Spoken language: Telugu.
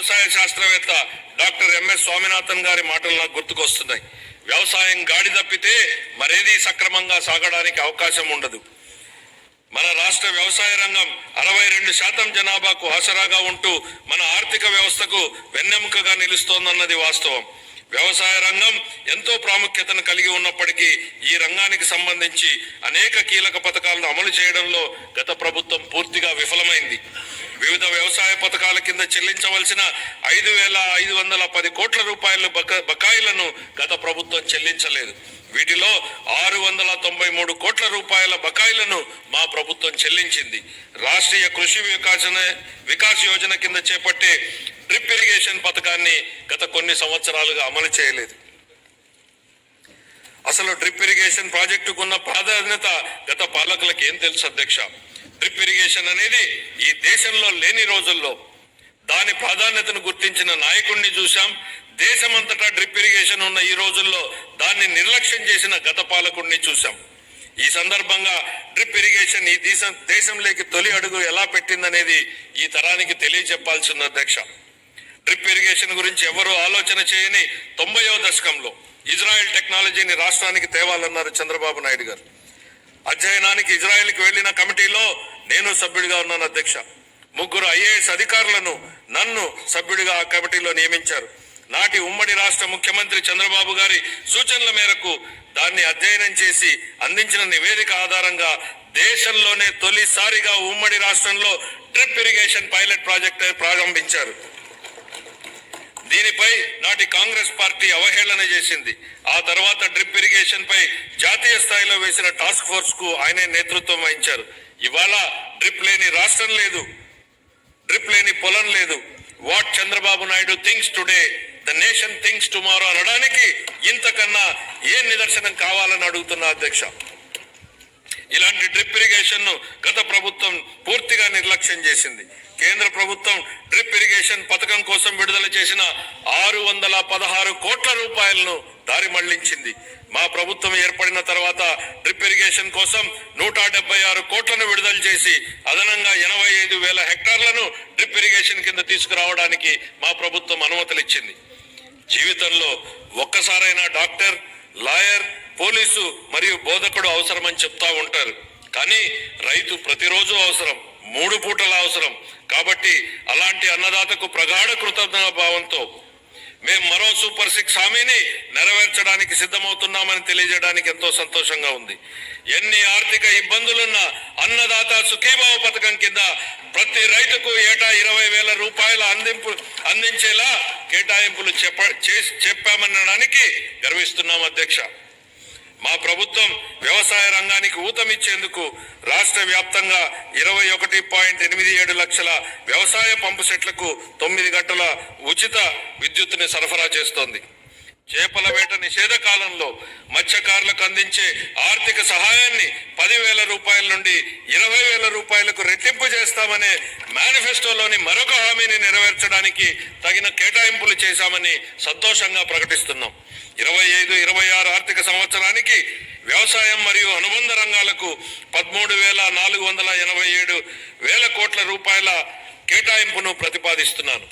వ్యవసాయ శాస్త్రవేత్త డాక్టర్ ఎంఎస్ స్వామినాథన్ గారి మాటలు నాకు గుర్తుకొస్తున్నాయి. వ్యవసాయం గాడి తప్పితే మరేది సక్రమంగా సాగడానికి అవకాశం ఉండదు. మన రాష్ట్ర వ్యవసాయ రంగం అరవై రెండు శాతం జనాభాకు ఆసరాగా ఉంటూ మన ఆర్థిక వ్యవస్థకు వెన్నెముకగా నిలుస్తోందన్నది వాస్తవం. వ్యవసాయ రంగం ఎంతో ప్రాముఖ్యతను కలిగి ఉన్నప్పటికీ ఈ రంగానికి సంబంధించి అనేక కీలక పథకాలను అమలు చేయడంలో గత ప్రభుత్వం పూర్తిగా విఫలమైంది. వివిధ వ్యవసాయ పథకాల కింద చెల్లించవలసిన ఐదు వేల ఐదు వందల పది కోట్ల రూపాయల బక- బకాయిలను గత ప్రభుత్వం చెల్లించలేదు. వీటిలో ఆరు వందల తొంభై మూడు కోట్ల రూపాయల బకాయిలను మా ప్రభుత్వం చెల్లించింది. రాష్ట్రీయ కృషి వికాసన వికాస్ యోజన కింద చేపట్టే డ్రిప్ ఇరిగేషన్ పథకాన్ని గత కొన్ని సంవత్సరాలుగా అమలు చేయలేదు. అసలు డ్రిప్ ఇరిగేషన్ ప్రాజెక్టుకున్న ప్రాధాన్యత గత పాలకులకు ఏం తెలుసు అధ్యక్ష? డ్రిప్ ఇరిగేషన్ అనేది ఈ దేశంలో లేని రోజుల్లో దాని ప్రాధాన్యతను గుర్తించిన నాయకుడిని చూశాం. దేశమంతటా డ్రిప్ ఇరిగేషన్ ఉన్న ఈ రోజుల్లో దాన్ని నిర్లక్ష్యం చేసిన గత పాలకుడిని చూశాం. ఈ సందర్భంగా డ్రిప్ ఇరిగేషన్ ఈ దేశం దేశంలోకి తొలి అడుగు ఎలా పెట్టిందనేది ఈ తరానికి తెలియజెప్పాల్సింది అధ్యక్ష. డ్రిప్ ఇరిగేషన్ గురించి ఎవరూ ఆలోచన చేయని తొంభైవ దశకంలో ఇజ్రాయెల్ టెక్నాలజీని రాష్ట్రానికి తేవాలన్నారు చంద్రబాబు నాయుడు గారు. అధ్యయనానికి ఇజ్రాయెల్కి వెళ్ళిన కమిటీలో నేను సభ్యుడిగా ఉన్నాను అధ్యక్ష. ముగ్గురు ఐఏఎస్ అధికారులను నన్ను సభ్యుడిగా ఆ కమిటీలో నియమించారు. నాటి ఉమ్మడి రాష్ట్ర ముఖ్యమంత్రి చంద్రబాబు గారి సూచనల మేరకు దాన్ని అధ్యయనం చేసి అందించిన నివేదిక ఆధారంగా దేశంలోనే తొలిసారిగా ఉమ్మడి రాష్ట్రంలో డ్రిప్ ఇరిగేషన్ పైలట్ ప్రాజెక్ట్ ప్రారంభించారు. దీనిపై నాటి కాంగ్రెస్ పార్టీ అవహేళన చేసింది. ఆ తర్వాత డ్రిప్ ఇరిగేషన్ పై జాతీయ స్థాయిలో వేసిన టాస్క్ ఫోర్స్కు ఆయనే నేతృత్వం వహించారు. ఇవాళ డ్రిప్ లేని రాష్ట్రం లేదు. డ్రిప్ లేని పొలం లేదు. What Chandrababu Naidu thinks today the nation thinks tomorrow అనడానికి ఇంతకన్నా ఏ నిదర్శనం కావాలని అడుగుతున్నా అధ్యక్ష. ఇలాంటి డ్రిప్ ఇరిగేషన్ను గత ప్రభుత్వం పూర్తిగా నిర్లక్ష్యం చేసింది. కేంద్ర ప్రభుత్వం డ్రిప్ ఇరిగేషన్ పథకం కోసం విడుదల చేసిన ఆరు వందల పదహారు కోట్ల రూపాయలను దారి మళ్ళించింది. మా ప్రభుత్వం ఏర్పడిన తర్వాత డ్రిప్ ఇరిగేషన్ కోసం నూట డెబ్బై ఆరు కోట్లను విడుదల చేసి అదనంగా ఎనభై ఐదు వేల హెక్టార్లను డ్రిప్ ఇరిగేషన్ కింద తీసుకురావడానికి మా ప్రభుత్వం అనుమతులు ఇచ్చింది జీవితంలో ఒక్కసారైనా డాక్టర్ లాయర్ పోలీసు మరియు బోధకుడు అవసరమని చెప్తా ఉంటారు. కానీ రైతు ప్రతిరోజు అవసరం. మూడు పూటల అవసరం. కాబట్టి అలాంటి అన్నదాతకు ప్రగాఢ కృతజ్ఞత భావంతో మేము మరో సూపర్ సిక్స్ హామీని నెరవేర్చడానికి సిద్ధమవుతున్నామని తెలియజేయడానికి ఎంతో సంతోషంగా ఉంది. ఎన్ని ఆర్థిక ఇబ్బందులున్నా అన్నదాత సుఖీభావ పథకం కింద ప్రతి రైతుకు ఏటా ఇరవై వేల రూపాయల అందింపు అందించేలా కేటాయింపులు చెప్ప చెప్పామనడానికి గర్విస్తున్నాం అధ్యక్ష. మా ప్రభుత్వం వ్యవసాయ రంగానికి ఊతమిచ్చేందుకు రాష్ట్ర వ్యాప్తంగా ఇరవై ఒకటి పాయింట్ ఎనిమిది ఏడు లక్షల వ్యవసాయ పంపు సెట్లకు తొమ్మిది గంటల ఉచిత విద్యుత్తుని సరఫరా చేస్తోంది. చేపల వేట నిషేధ కాలంలో మత్స్యకారులకు అందించే ఆర్థిక సహాయాన్ని పదివేల రూపాయల నుండి ఇరవై వేల రూపాయలకు రెట్టింపు చేస్తామనే మేనిఫెస్టోలోని మరొక హామీని నెరవేర్చడానికి తగిన కేటాయింపులు చేశామని సంతోషంగా ప్రకటిస్తున్నాం. ఇరవై ఐదు ఇరవై ఆరు ఆర్థిక సంవత్సరానికి వ్యవసాయం మరియు అనుబంధ రంగాలకు పదమూడు వేల నాలుగు వందల ఎనభై ఏడు వేల కోట్ల రూపాయల కేటాయింపును ప్రతిపాదిస్తున్నాను.